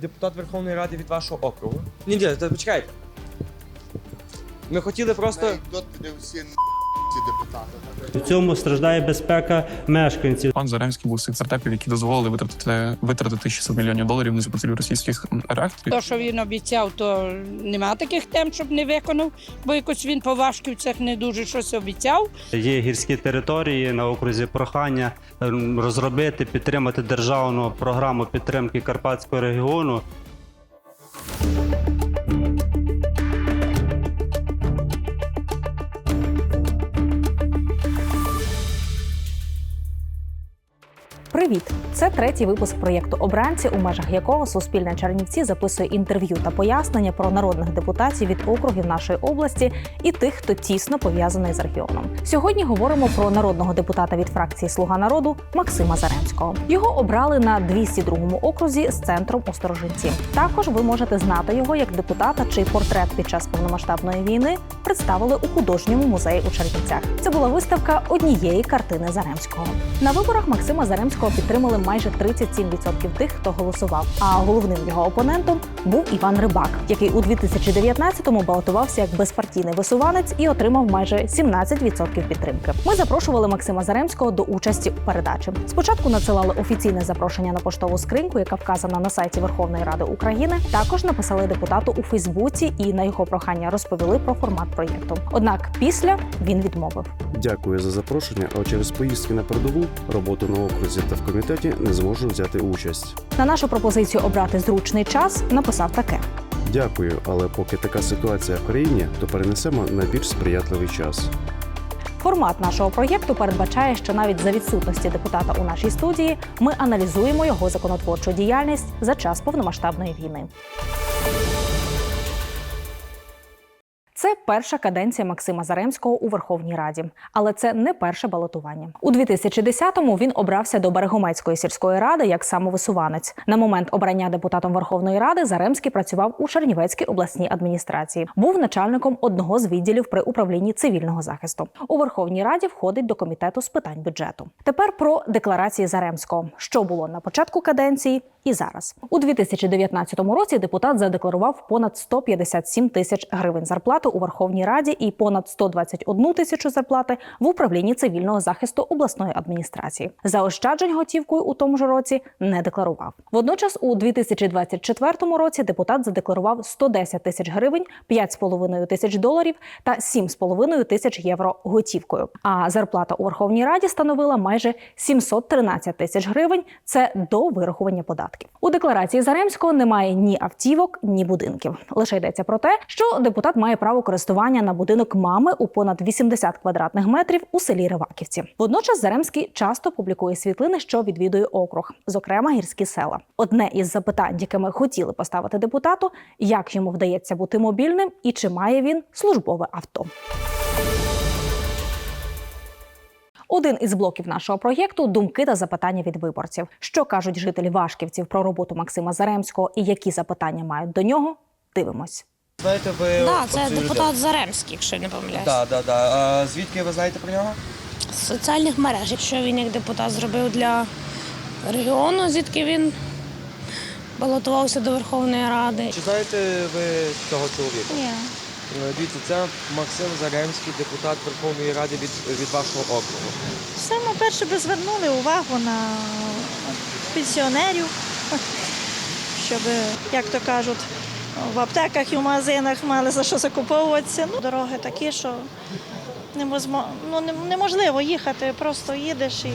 Депутат Верховної Ради від вашого округу. Ні, ні, почекайте. Ми хотіли просто. Анекдоти де всі ці депутати. В цьому страждає безпека мешканців. Пан Заремський був з цих стартапів, які дозволили витратити витратити 600 мільйонів доларів на запустили російських реакторів. То, що він обіцяв, то нема таких тем, щоб не виконав, бо якось він по Вашківцях не дуже щось обіцяв. Є гірські території на окрузі прохання ем, розробити, підтримати державну програму підтримки Карпатського регіону. Привіт! Це третій випуск проєкту Обранці, у межах якого Суспільне Чернівці записує інтерв'ю та пояснення про народних депутатів від округів нашої області і тих, хто тісно пов'язаний з регіоном. Сьогодні говоримо про народного депутата від фракції Слуга народу Максима Заремського. Його обрали на 202-му окрузі з центром у Сторожинці. Також ви можете знати його як депутата, чий портрет під час повномасштабної війни представили у художньому музеї у Чернівцях. Це була виставка однієї картини Заремського. На виборах Максима Заремського підтримали майже 37% тих, хто голосував. А головним його опонентом був Іван Рибак, який у 2019-му балотувався як безпартійний висуванець і отримав майже 17% підтримки. Ми запрошували Максима Заремського до участі у передачі. Спочатку надсилали офіційне запрошення на поштову скриньку, яка вказана на сайті Верховної Ради України. Також написали депутату у Фейсбуці і на його прохання розповіли про формат проєкту. Однак після він відмовив. Дякую за запрошення, але через поїздки на передову, роботу на окрузі та в комітеті не зможу взяти участь. На нашу пропозицію обрати зручний час написав таке. Дякую, але поки така ситуація в країні, то перенесемо на більш сприятливий час. Формат нашого проєкту передбачає, що навіть за відсутності депутата у нашій студії ми аналізуємо його законотворчу діяльність за час повномасштабної війни. Це перша каденція Максима Заремського у Верховній Раді, але це не перше балотування. У 2010-му він обрався до Берегомецької сільської ради як самовисуванець. На момент обрання депутатом Верховної Ради Заремський працював у Чернівецькій обласній адміністрації. Був начальником одного з відділів при управлінні цивільного захисту. У Верховній Раді входить до комітету з питань бюджету. Тепер про декларації Заремського, що було на початку каденції і зараз. У 2019 році депутат задекларував понад 157 тисяч гривень зарплати у Верховній Раді і понад 121 тисячу зарплати в управлінні цивільного захисту обласної адміністрації. Заощаджень готівкою у тому ж році не декларував. Водночас, у 2024 році депутат задекларував 110 тисяч гривень, 5,5 тисяч доларів та 7,5 тисяч євро готівкою. А зарплата у Верховній Раді становила майже 713 тисяч гривень. Це до вирахування податків. У декларації Заремського немає ні автівок, ні будинків. Лише йдеться про те, що депутат має право користування на будинок мами у понад 80 квадратних метрів у селі Риваківці. Водночас Заремський часто публікує світлини, що відвідує округ, зокрема гірські села. Одне із запитань, яке ми хотіли поставити депутату, як йому вдається бути мобільним і чи має він службове авто. Один із блоків нашого проєкту думки та запитання від виборців. Що кажуть жителі Вашківців про роботу Максима Заремського і які запитання мають до нього? Дивимось. Знаєте, ви. Оцю це людину? депутат Заремський, якщо я не помиляюсь. Так, так, так. А звідки ви знаєте про нього? З соціальних мереж. Якщо він як депутат зробив для регіону, звідки він балотувався до Верховної Ради. Чи знаєте ви цього чоловіка? Ні. Е, Дивіться, це Максим Заремський, депутат Верховної Ради від, від вашого округу. Саме перше би звернули увагу на пенсіонерів, щоб, як то кажуть, в аптеках і в магазинах мали за що закуповуватися. Ну, дороги такі, що ну, неможливо їхати, просто їдеш і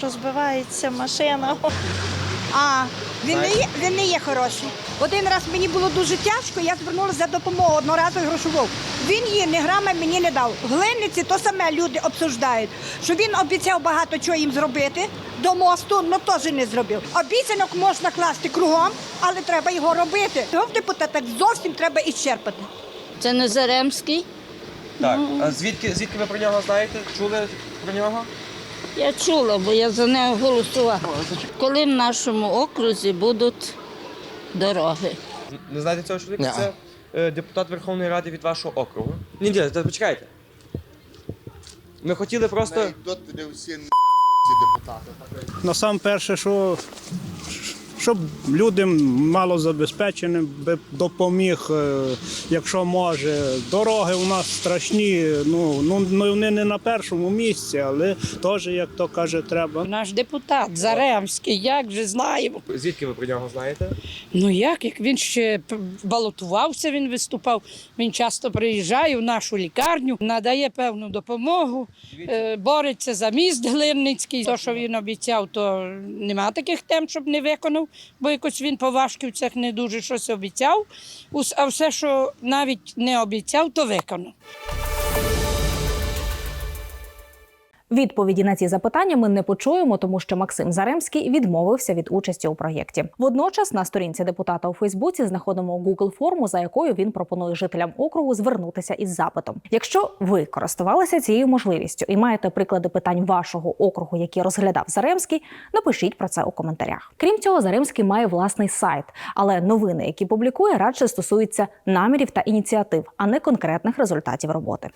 розбивається машина. А він не є, він не є хороший. Один раз мені було дуже тяжко, я звернулася за допомогою одноразовою грошову. Він її не грама мені не дав. В Глиниці то саме люди обсуждають, що він обіцяв багато чого їм зробити до мосту, але теж не зробив. Обіцянок можна класти кругом, але треба його робити. Його в депутатах зовсім треба іщерпати. Це не Заремський. Так. А звідки, звідки ви про нього знаєте? Чули про нього? Я чула, бо я за нього голосувала. Коли в нашому окрузі будуть дороги. Не знаєте цього чоловіка? Ня. Це е, депутат Верховної Ради від вашого округу. Ні, ні, та почекайте. Ми хотіли просто. Анекдоти не всі депутати. Ну, сам перше, що, щоб людям малозабезпеченим би допоміг, е, якщо може. Дороги у нас страшні, ну, ну ну, вони не на першому місці, але теж, як то каже, треба. Наш депутат Заремський, як же знаємо. Звідки ви про нього знаєте? Ну як, як він ще балотувався, він виступав. Він часто приїжджає в нашу лікарню, надає певну допомогу, е, бореться за міст Глинницький. То, що він обіцяв, то нема таких тем, щоб не виконав, бо якось він по Вашківцях не дуже щось обіцяв. А все, що навіть не обіцяв, то виконав. Відповіді на ці запитання ми не почуємо, тому що Максим Заремський відмовився від участі у проєкті. Водночас на сторінці депутата у Фейсбуці знаходимо Google форму, за якою він пропонує жителям округу звернутися із запитом. Якщо ви користувалися цією можливістю і маєте приклади питань вашого округу, які розглядав Заремський, напишіть про це у коментарях. Крім цього, Заремський має власний сайт, але новини, які публікує, радше стосуються намірів та ініціатив, а не конкретних результатів роботи.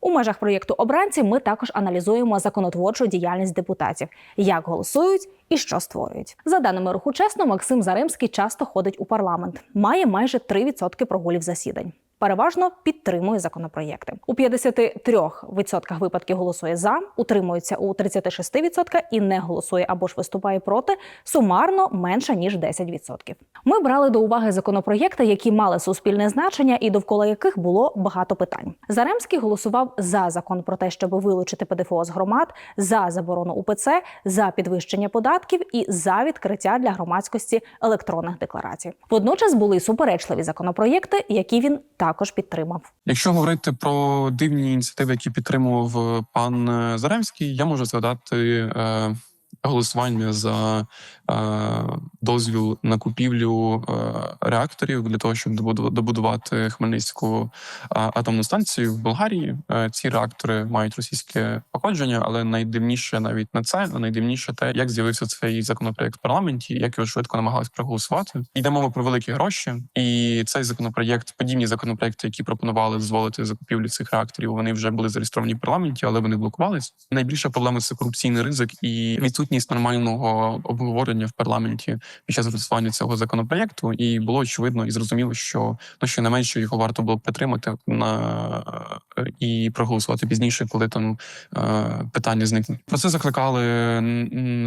У межах проєкту обранці ми також аналізуємо законотворчу діяльність депутатів, як голосують і що створюють. За даними руху чесно, Максим Заримський часто ходить у парламент, має майже 3% прогулів засідань. Переважно підтримує законопроєкти. У 53% випадків голосує за, утримується у 36% і не голосує або ж виступає проти, сумарно менше ніж 10%. Ми брали до уваги законопроєкти, які мали суспільне значення і довкола яких було багато питань. Заремський голосував за закон про те, щоб вилучити ПДФО з громад, за заборону УПЦ, за підвищення податків і за відкриття для громадськості електронних декларацій. Водночас були суперечливі законопроєкти, які він також підтримав. Якщо говорити про дивні ініціативи, які підтримував пан е, Заремський, я можу згадати е, голосування за е, дозвіл на купівлю е, реакторів для того, щоб добуду- добудувати Хмельницьку е, атомну станцію в Болгарії. Ці реактори мають російське походження, але найдивніше навіть не це, найдивніше те, як з'явився цей законопроект в парламенті, як його швидко намагались проголосувати. Йде мова про великі гроші, і цей законопроєкт, подібні законопроекти, які пропонували дозволити закупівлю цих реакторів, вони вже були зареєстровані в парламенті, але вони блокувались. Найбільша проблема це корупційний ризик і відсутність нормального обговорення в парламенті під час голосування цього законопроєкту. І було очевидно і зрозуміло, що ну що не менше його варто було підтримати на і проголосувати пізніше, коли там е, питання зникнуть. Про це закликали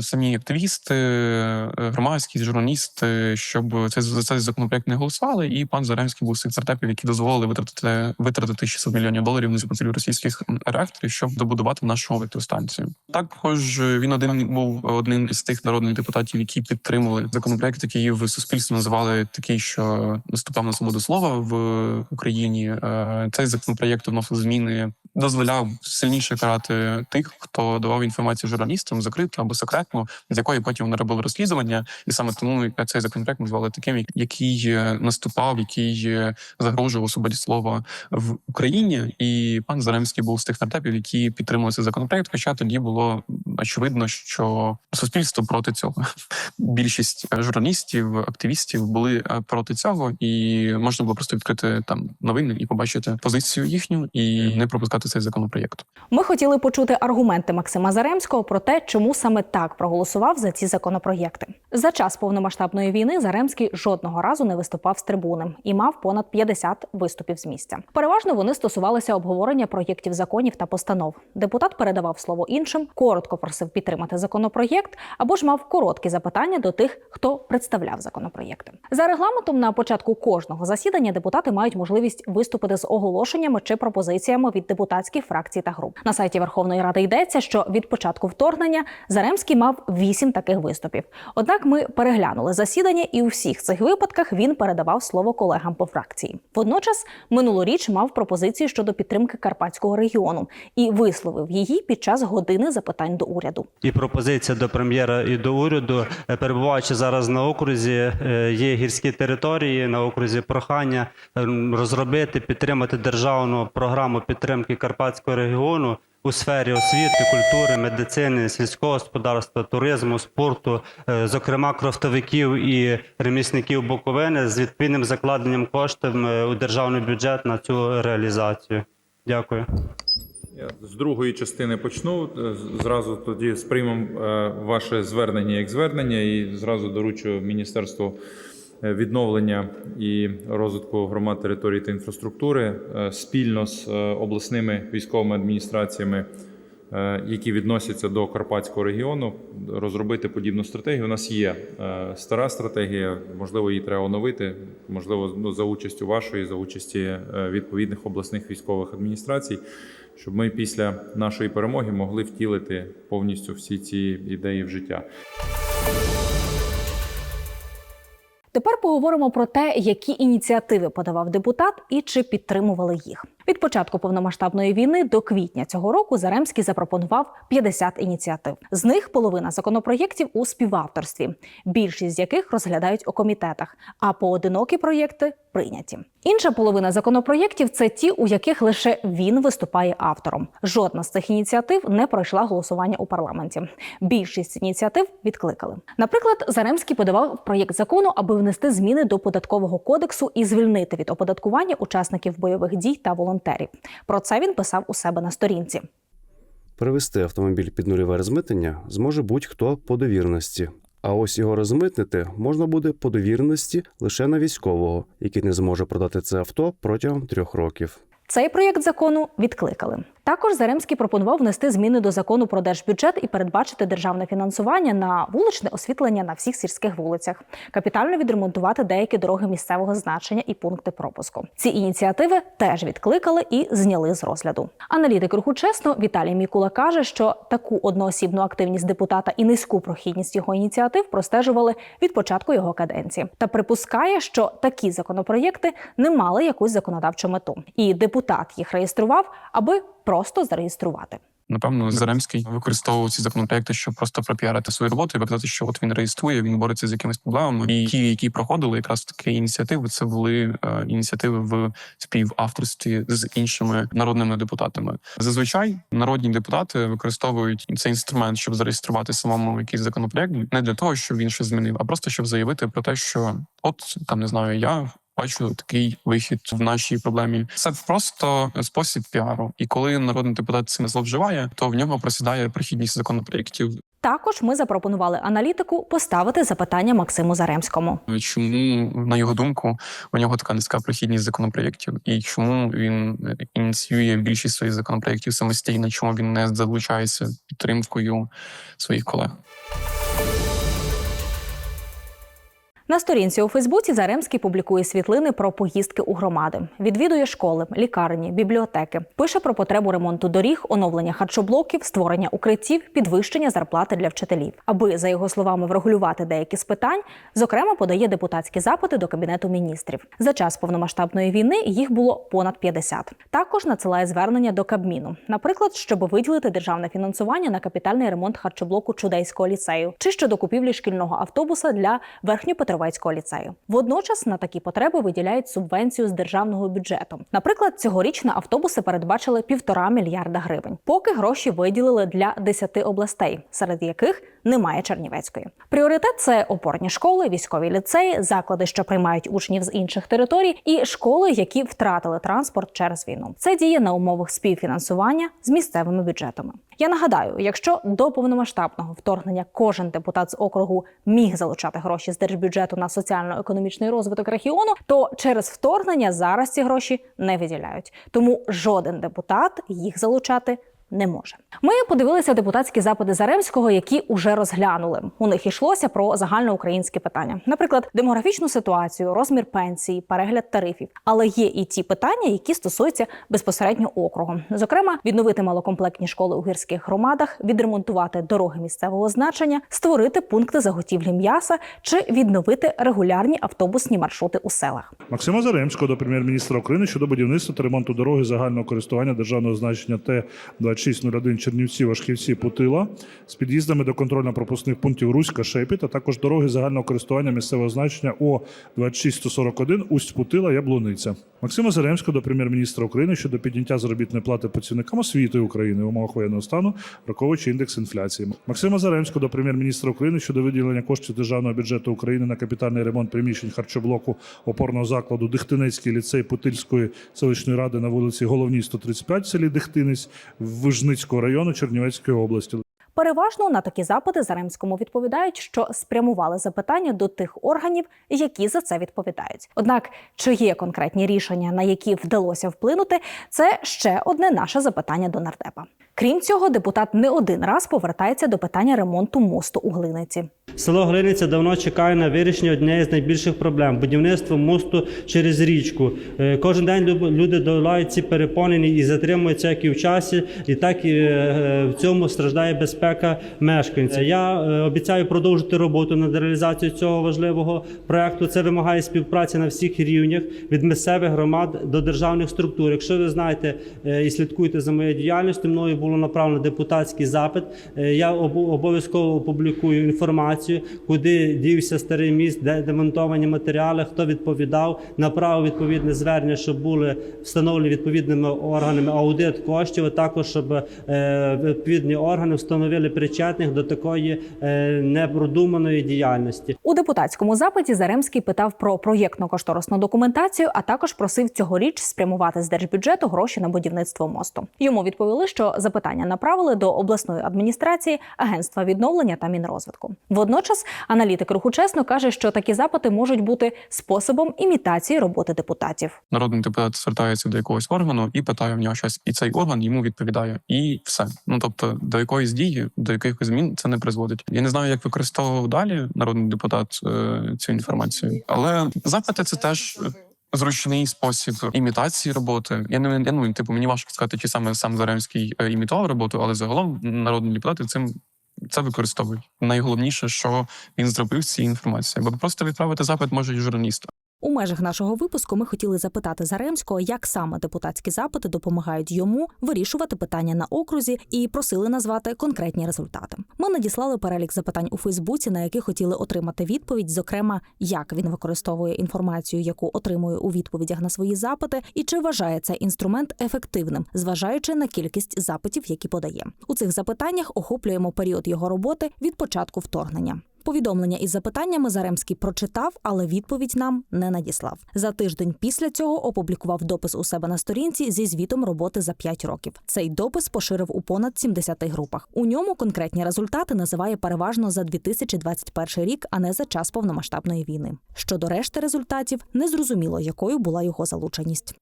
самі активісти, е, громадські журналісти, щоб цей за цей законопроект не голосували. І пан Заремський був з цих стартапів, які дозволили витратити витратити 600 мільйонів доларів на закупівлю російських реакторів, щоб добудувати нашу електростанцію. Також він один був одним із тих народних депутатів, які підтримували законопроект, який в суспільстві називали такий, що наступав на свободу слова в Україні. Е, Цей законопроект вносив зміни, дозволяв сильніше карати тих, хто давав інформацію журналістам закрито або секретно, з якої потім вони робили розслідування, і саме тому цей законопроект назвали таким, який е, наступав, який е, загрожував свободі слова в Україні. І пан Заремський був з тих стартапів, які підтримували цей законопроект. Хоча тоді було очевидно, що суспільство проти цього. Більшість е, журналістів, активістів були проти цього, і можна було просто відкрити там новини і побачити позицію їхню, і не пропускати цей законопроєкт. Ми хотіли почути аргументи Максима Заремського про те, чому саме так проголосував за ці законопроєкти. За час повномасштабної війни Заремський жодного разу не виступав з трибуни і мав понад 50 виступів з місця. Переважно вони стосувалися обговорення проєктів законів та постанов. Депутат передавав слово іншим, коротко просив підтримати законопроєкт або ж мав короткі запитання до тих, хто представляв законопроєкти. За регламентом на початку кожного засідання депутати мають можливість виступити з оголошеннями чи пропозиціями від депутатських фракцій та груп. На сайті Верховної Ради йдеться, що від початку вторгнення Заремський мав вісім таких виступів. Однак ми переглянули засідання, і у всіх цих випадках він передавав слово колегам по фракції. Водночас минулоріч мав пропозицію щодо підтримки карпатського регіону і висловив її під час години запитань до уряду. І пропозиція до прем'єра і до уряду, Е, перебуваючи зараз на окрузі, е, є гірські території на окрузі. Прохання ем, розробити, підтримати державну програму підтримки карпатського регіону у сфері освіти, культури, медицини, сільського господарства, туризму, спорту, е, зокрема крафтовиків і ремісників Буковини з відповідним закладенням коштів е, у державний бюджет на цю реалізацію. Дякую. Я з другої частини почну. Е, Зразу тоді сприймемо ваше звернення як звернення і зразу доручу Міністерству відновлення і розвитку громад території та інфраструктури е, спільно з е, обласними військовими адміністраціями, е, які відносяться до Карпатського регіону, розробити подібну стратегію. У нас є е, стара стратегія, можливо, її треба оновити, можливо, ну, за участю вашої, за участі е, відповідних обласних військових адміністрацій, щоб ми після нашої перемоги могли втілити повністю всі ці ідеї в життя. Тепер поговоримо про те, які ініціативи подавав депутат і чи підтримували їх. Від початку повномасштабної війни до квітня цього року Заремський запропонував 50 ініціатив. З них половина законопроєктів у співавторстві, більшість з яких розглядають у комітетах, а поодинокі проєкти прийняті. Інша половина законопроєктів це ті, у яких лише він виступає автором. Жодна з цих ініціатив не пройшла голосування у парламенті. Більшість ініціатив відкликали. Наприклад, Заремський подавав проєкт закону, аби внести зміни до податкового кодексу і звільнити від оподаткування учасників бойових дій та волонтерів. Про це він писав у себе на сторінці. Привезти автомобіль під нульове розмитнення зможе будь-хто по довірності. А ось його розмитнити можна буде по довірності лише на військового, який не зможе продати це авто протягом трьох років. Цей проєкт закону відкликали. Також Заремський пропонував внести зміни до закону про держбюджет і передбачити державне фінансування на вуличне освітлення на всіх сільських вулицях, капітально відремонтувати деякі дороги місцевого значення і пункти пропуску. Ці ініціативи теж відкликали і зняли з розгляду. Аналітик руху чесно Віталій Мікула каже, що таку одноосібну активність депутата і низьку прохідність його ініціатив простежували від початку його каденції, та припускає, що такі законопроєкти не мали якусь законодавчу мету, і депутат їх реєстрував, аби просто зареєструвати. Напевно, Заремський використовував ці законопроекти, щоб просто пропіарити свою роботу і показати, що от він реєструє, він бореться з якимись проблемами. І ті, які проходили якраз такі ініціативи, це були е, ініціативи в співавторстві з іншими народними депутатами. Зазвичай народні депутати використовують цей інструмент, щоб зареєструвати самому якийсь законопроект, не для того, щоб він щось змінив, а просто щоб заявити про те, що от там не знаю, я бачу такий вихід в нашій проблемі. Це просто спосіб піару. І коли народний депутат цим зловживає, то в нього просідає прихідність законопроєктів. Також ми запропонували аналітику поставити запитання Максиму Заремському. Чому, на його думку, у нього така низька прохідність законопроєктів, і чому він ініціює більшість своїх законопроєктів самостійно? Чому він не залучається підтримкою своїх колег? На сторінці у Фейсбуці Заремський публікує світлини про поїздки у громади, відвідує школи, лікарні, бібліотеки, пише про потребу ремонту доріг, оновлення харчоблоків, створення укриттів, підвищення зарплати для вчителів. Аби за його словами врегулювати деякі з питань, зокрема подає депутатські запити до кабінету міністрів. За час повномасштабної війни їх було понад 50. Також надсилає звернення до Кабміну, наприклад, щоб виділити державне фінансування на капітальний ремонт харчоблоку чудейського ліцею чи щодо купівлі шкільного автобуса для верхньопетровецького ліцею. Водночас на такі потреби виділяють субвенцію з державного бюджету. Наприклад, цьогоріч на автобуси передбачили півтора мільярда гривень. Поки гроші виділили для 10 областей, серед яких немає Чернівецької. Пріоритет це опорні школи, військові ліцеї, заклади, що приймають учнів з інших територій, і школи, які втратили транспорт через війну. Це діє на умовах співфінансування з місцевими бюджетами. Я нагадаю, якщо до повномасштабного вторгнення кожен депутат з округу міг залучати гроші з держбюджету на соціально-економічний розвиток регіону, то через вторгнення зараз ці гроші не виділяють. Тому жоден депутат їх залучати не може. Ми подивилися депутатські запити Заремського, які уже розглянули. У них йшлося про загальноукраїнські питання, наприклад, демографічну ситуацію, розмір пенсії, перегляд тарифів. Але є і ті питання, які стосуються безпосередньо округу. Зокрема, відновити малокомплектні школи у гірських громадах, відремонтувати дороги місцевого значення, створити пункти заготівлі м'яса чи відновити регулярні автобусні маршрути у селах. Максима Заремського до прем'єр-міністра України щодо будівництва та ремонту дороги загального користування державного значення Т 24 2601 Чернівці, Вашківці, Путила з під'їздами до контрольно-пропускних пунктів Руська, Шепіт, а також дороги загального користування місцевого значення О 26141 Усть Путила, Яблуниця. Максима Заремського до прем'єр-міністра України щодо підняття заробітної плати працівникам освіти України в умовах воєнного стану, враховуючи індекс інфляції. Максима Заремського до прем'єр-міністра України щодо виділення коштів державного бюджету України на капітальний ремонт приміщень харчоблоку опорного закладу Дихтинецький ліцей Путильської селищної ради на вулиці Головній 135 в селі Дихтинець Вижницького району Чернівецької області. Переважно на такі запити Заремському відповідають, що спрямували запитання до тих органів, які за це відповідають. Однак, чи є конкретні рішення, на які вдалося вплинути, це ще одне наше запитання до нардепа. Крім цього, депутат не один раз повертається до питання ремонту мосту у Глиниці. Село Глиниця давно чекає на вирішення однієї з найбільших проблем будівництво мосту через річку. Е, Кожен день люди долають ці перепони і затримуються як і в часі, і так і е, в цьому страждає безпека мешканців. Я е, обіцяю продовжити роботу над реалізацією цього важливого проекту. Це вимагає співпраці на всіх рівнях від місцевих громад до державних структур. Якщо ви знаєте е, і слідкуєте за моєю діяльністю, мною було направлено депутатський запит. Е, Я обов'язково опублікую інформацію, куди дівся старий міст, де демонтовані матеріали, хто відповідав, направив відповідне звернення, щоб були встановлені відповідними органами аудит коштів, а також щоб е, відповідні органи встановили причетних до такої е, непродуманої діяльності. У депутатському запиті Заремський питав про проєктно-кошторисну документацію, а також просив цьогоріч спрямувати з держбюджету гроші на будівництво мосту. Йому відповіли, що запитання направили до обласної адміністрації, агентства відновлення та мінрозвитку. Водночас аналітик руху чесно каже, що такі запити можуть бути способом імітації роботи депутатів. Народний депутат звертається до якогось органу і питає в нього щось, і цей орган йому відповідає, і все. Ну тобто, до якоїсь дії, до якихось змін це не призводить. Я не знаю, як використовував далі народний депутат е, цю інформацію, але запити це теж. Зручний спосіб імітації роботи. Я не я, ну, типу, мені важко сказати, чи саме сам Заремський е, імітував роботу, але загалом народні депутати цим це використовують. Найголовніше, що він зробив з цією інформацією, бо просто відправити запит може і журналіст. У межах нашого випуску ми хотіли запитати Заремського, як саме депутатські запити допомагають йому вирішувати питання на окрузі, і просили назвати конкретні результати. Ми надіслали перелік запитань у Фейсбуці, на які хотіли отримати відповідь, зокрема, як він використовує інформацію, яку отримує у відповідях на свої запити, і чи вважає цей інструмент ефективним, зважаючи на кількість запитів, які подає. У цих запитаннях охоплюємо період його роботи від початку вторгнення. Повідомлення із запитаннями Заремський прочитав, але відповідь нам не надіслав. За тиждень після цього опублікував допис у себе на сторінці зі звітом роботи за 5 років. Цей допис поширив у понад 70 групах. У ньому конкретні результати називає переважно за 2021 рік, а не за час повномасштабної війни. Щодо решти результатів, незрозуміло, якою була його залученість.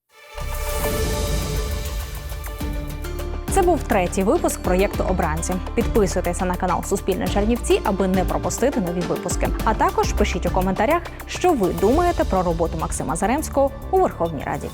Це був третій випуск проєкту Обранці. Підписуйтеся на канал Суспільне Чернівці, аби не пропустити нові випуски. А також пишіть у коментарях, що ви думаєте про роботу Максима Заремського у Верховній Раді.